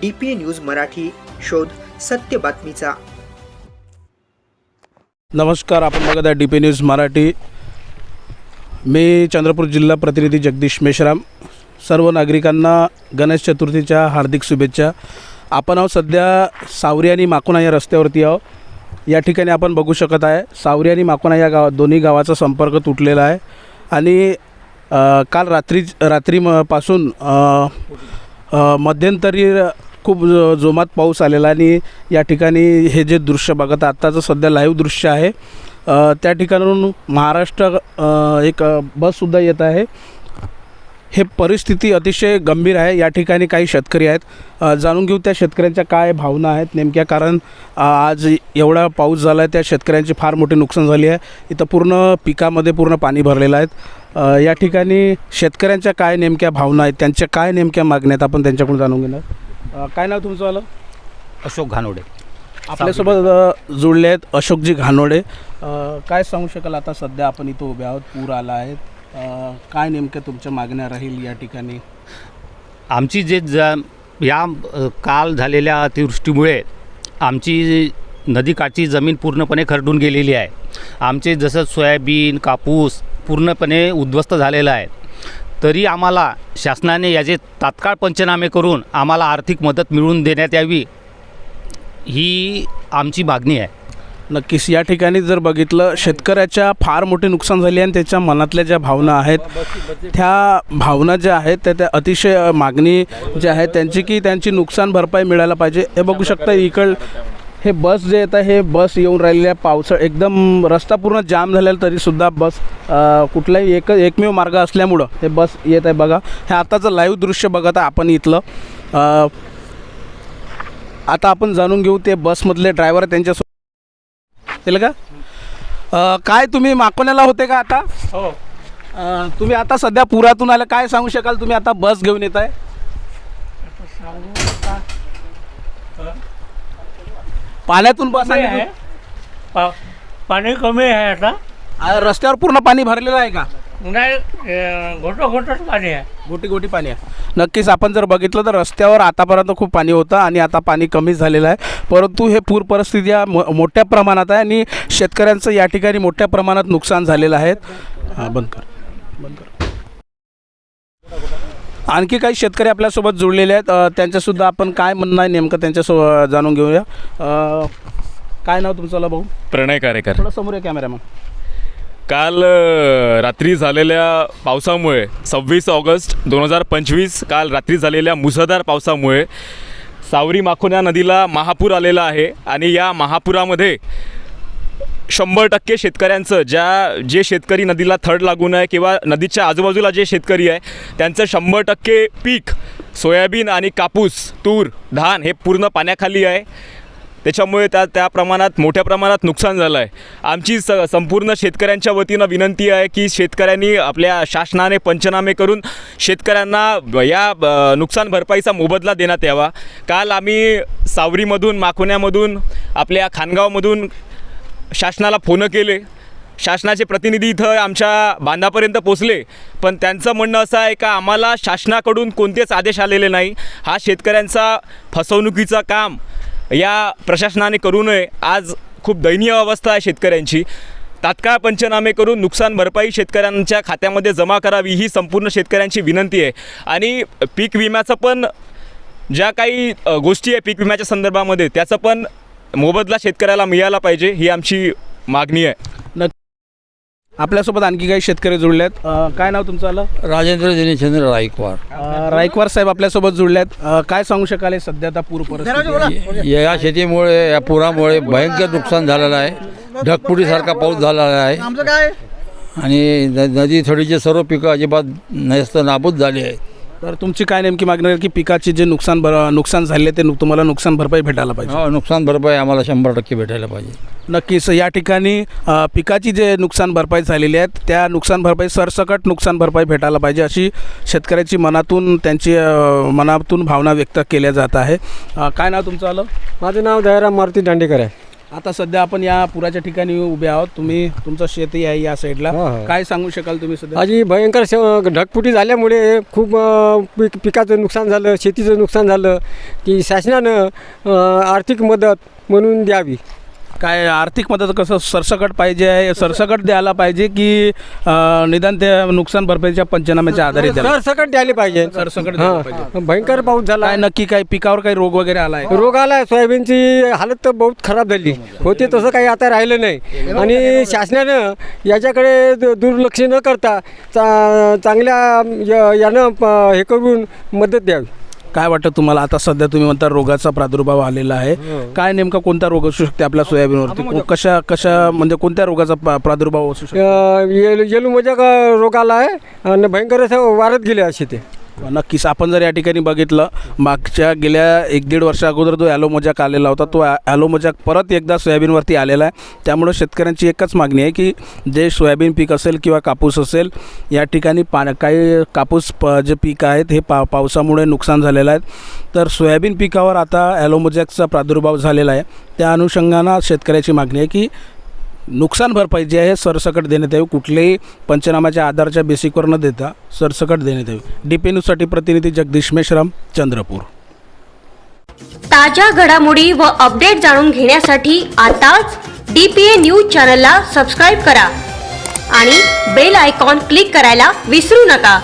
D P news Marathi शोध सत्य बातमीचा. नमस्कार आपण बघत आहे डी पी न्यूज मराठी. मी चंद्रपूर जिल्हा प्रतिनिधी जगदीश मेश्राम. सर्व नागरिकांना गणेश चतुर्थीच्या हार्दिक शुभेच्छा. आपण आहोत सध्या सावरी आणि माकुणा या रस्त्यावरती आहो या ठिकाणी आपण बघू शकत आहे सावरी आणि माकुणा या गावात दोन्ही गावाचा संपर्क तुटलेला आहे. आणि काल रात्री रात्री म- पासून मध्यंतरी खूप जोमात पाऊस आलेला आणि या ठिकाणी हे जे दृश्य बघत आहे, आत्ताचं सध्या लाईव्ह दृश्य आहे त्या ठिकाणाहून महाराष्ट्र एक बससुद्धा येत आहे. हे परिस्थिती अतिशय गंभीर आहे. या ठिकाणी काही शेतकरी आहेत. जाणून घेऊ त्या शेतकऱ्यांच्या काय भावना आहेत. नेमक्या कारण आज एवढा पाऊस झाला आहे त्या शेतकऱ्यांची फार मोठी नुकसान झाली आहे. इथं पूर्ण पिकामध्ये पूर्ण पाणी भरलेलं आहे. या ठिकाणी शेतकऱ्यांच्या काय नेमक्या भावना आहेत त्यांच्या काय नेमक्या मागण्या आहेत आपण त्यांच्याकडून जाणून घेणार. अ, काय नाव तुमचं आलं? अशोक घानोडे. आपल्यासोबत अ, जुळले आहेत अशोकजी घानोडे. अ, काय सांगू शकाल आता सध्या आपण इथं उभे आहोत पूर आला आहे. अ, काय नेमक्या तुमच्या मागण्या राहील या ठिकाणी? आमची जे ज या अ, काल झालेल्या अतिवृष्टीमुळे आमची नदीकाठची जमीन पूर्णपणे खरडून गेलेली आहे. आमचे जसं सोयाबीन कापूस पूर्णपणे उद्ध्वस्त झालेलं आहे. तरी आम्हाला शासनाने याचे तात्काळ पंचनामे करून आम्हाला आर्थिक मदत मिळवून देण्यात यावी ही आमची मागणी आहे. नक्कीच या ठिकाणी जर बघितलं शेतकऱ्याच्या फार मोठे नुकसान झाली आणि त्याच्या मनातल्या ज्या भावना आहेत त्या भावना ज्या आहेत त्या त्या अतिशय मागणी ज्या आहेत त्यांची की त्यांची नुकसान भरपाई मिळायला पाहिजे हे बघू शकता इकड हे बस जे येत आहे हे बस येऊन राहिलेल्या पावसाळ एकदम रस्ता पूर्ण जाम झालेला तरीसुद्धा बस कुठलाही एक एकमेव मार्ग असल्यामुळं हे बस येत आहे बघा. हे आताचं लाईव्ह दृश्य बघत आहे आपण इथलं. आता आपण जाणून घेऊ ते बसमधले ड्रायव्हर त्यांच्या केलं का? काय तुम्ही माकोण्याला होते का आता? हो. तुम्ही आता सध्या पुरातून आलं काय सांगू शकाल? तुम्ही आता बस घेऊन येत आहे पाण्यातून कमी आहे. पा पाणी कमी आहे आता. रस्त्यावर पूर्ण पाणी भरलेलं आहे का? नाही अं, घोटं घोटच पाणी आहे. गोटी गोटी पाणी आहे. नक्कीच आपण जर बघितलं तर रस्त्यावर आतापर्यंत खूप पाणी होतं आणि आता पाणी कमी झालेलं आहे. परंतु हे पूर परिस्थिती या मो मोठ्या प्रमाणात आहे आणि शेतकऱ्यांचं या ठिकाणी मोठ्या प्रमाणात नुकसान झालेलं आहे. हां बंद कर. बंद कर. आणखी काही शेतकरी आपल्यासोबत जुळलेले आहेत. त्यांच्यासुद्धा आपण काय म्हणणं आहे नेमकं त्यांच्यासो जाणून घेऊया. काय नाव तुमचं ला भाऊ? प्रणय कारेकर. थोडं समोर कॅमेरा मग काल रात्री झालेल्या पावसामुळे सव्वीस ऑगस्ट दोन हजार पंचवीस काल रात्री झालेल्या मुसळधार पावसामुळे सावरी माखोन्या नदीला महापूर आलेला आहे आणि या महापुरामध्ये शंभर टक्के शेतकऱ्यांचं ज्या जे शेतकरी नदीला थड लागून आहे किंवा नदीच्या आजूबाजूला जे शेतकरी आहे त्यांचं शंभर टक्के पीक सोयाबीन आणि कापूस तूर धान हे पूर्ण पाण्याखाली आहे. त्याच्यामुळे त्या त्या प्रमाणात मोठ्या प्रमाणात नुकसान झालं आहे. आमची स संपूर्ण शेतकऱ्यांच्या वतीनं विनंती आहे की शेतकऱ्यांनी आपल्या शासनाने पंचनामे करून शेतकऱ्यांना या नुकसान भरपाईचा मोबदला देण्यात यावा. काल आम्ही सावरीमधून माखोण्यामधून आपल्या खानगावमधून शासनाला फोनं केले. शासनाचे प्रतिनिधी इथं आमच्या बांधापर्यंत पोचले पण त्यांचं म्हणणं असं आहे का आम्हाला शासनाकडून कोणतेच आदेश आलेले नाही. हा शेतकऱ्यांचा फसवणुकीचं काम या प्रशासनाने करू नये. आज खूप दयनीय अवस्था आहे शेतकऱ्यांची. तात्काळ पंचनामे करून नुकसान भरपाई शेतकऱ्यांच्या खात्यामध्ये जमा करावी ही संपूर्ण शेतकऱ्यांची विनंती आहे. आणि पीक विम्याचं पण ज्या काही गोष्टी आहे पीक विम्याच्या संदर्भामध्ये त्याचं पण मोबदला शेतकऱ्याला मिळाला पाहिजे ही आमची मागणी आहे. आपल्यासोबत आणखी काही शेतकरी जुळले आहेत अ, काय नाव तुमचं आलं? राजेंद्र दिनेशचंद्र रायकवार अ, रायकवार साहेब आपल्यासोबत जुळले आहेत अ, काय सांगू शकाल हे सध्या आता पूर परिस्थिती? आहे? या शेतीमुळे या पुरामुळे भयंकर नुकसान झालेलं आहे. ढगफुटीसारखा पाऊस झालेला आहे. आणि न- नदी थडीचे सर्व पिकं अजिबात नस्त नाबूद झाली आहे तर तुमची काय नेमकी मागणी आहे की पिकाचे जे नुकसान भर नुकसान झाले ते नु- तुम्हाला नुकसान भरपाई भेटायला पाहिजे? हो नुकसान भरपाई आम्हाला शंभर टक्के भेटायला पाहिजे. नक्कीच. या ठिकाणी अ, पिकाची जे नुकसान भरपाई झालेली आहे त्या नुकसान भरपाई सरसकट नुकसान भरपाई भेटायला पाहिजे अशी शेतकऱ्याची मनातून त्यांची अ, मनातून भावना व्यक्त केल्या जात आहे. अ, काय नाव तुमचं आलं? माझं नाव दयाराम मारुती दांडेकर आहे. आता सध्या आपण या पुराच्या ठिकाणी उभे आहोत. तुम्ही तुमचं शेतही आहे या साईडला. हा, हा. काय सांगू शकाल तुम्ही सध्या? आजी भयंकर श- ढगफुटी झाल्यामुळे खूप अ, पीक पिकाचं नुकसान झालं शेतीचं नुकसान झालं की शासनानं अ, आर्थिक मदत म्हणून द्यावी. काय आर्थिक मदत कसं सरसकट पाहिजे आहे? सरसकट द्यायला पाहिजे की अं, निदान त्या नुकसान भरपाईच्या पंचनाम्याच्या आधारे द्यायला? सरसकट द्यायला पाहिजे. सरसकट द्यायला पाहिजे. हां भयंकर पाऊस झाला. काय नक्की काय पिकावर काही रोग वगैरे आला आहे रोग आला सोयाबीनची हालत तर बहुत खराब झाली. होते तसं काही आता राहिलं नाही. आणि शासनानं याच्याकडे दु- दुर्लक्ष न करता चा चांगल्या य- यानं प- हे करून मदत द्यावी. काय वाटतं तुम्हाला? आता सध्या तुम्ही म्हणता रोगाचा प्रादुर्भाव आलेला आहे. काय नेमका कोणता रोग असू शकते आपल्या सोयाबीनवरती? को- कशा कशा म्हणजे कोणत्या रोगाचा प्रा- प्रादुर्भाव असू शकतो? येल मजा रोग आला आहे? आणि भयंकर असं वाढत गेले असे ते. नक्कीच. आपण जर या ठिकाणी बघितलं मागच्या गेल्या एक दीड वर्षा अगोदर जो ॲलोमोजॅक आलेला होता तो ॲलो ॲलोमोजॅक परत एकदा सोयाबीनवरती आलेला आहे. त्यामुळं शेतकऱ्यांची एकच मागणी आहे की जे सोयाबीन पीक असेल किंवा कापूस असेल या ठिकाणी पा काही कापूस प जे पीक आहेत हे पा पावसामुळे नुकसान झालेलं आहे. तर सोयाबीन पिकावर आता ॲलोमोजॅकचा प्रादुर्भाव झालेला आहे. त्या अनुषंगानं शेतकऱ्याची मागणी आहे की नुकसान भरपाई जी आहे सरसकट देण्यात यावी. कुठल्याही पंचनामाच्या आधारच्या बेसिकवर न देता सरसकट देण्यात यावी. डी पी न्यूजसाठी प्रतिनिधी जगदीश मेश्राम चंद्रपूर. ताज्या घडामोडी व अपडेट जाणून घेण्यासाठी आताच डी पी ए न्यूज चॅनलला सबस्क्राईब करा आणि बेल आयकॉन क्लिक करायला विसरू नका.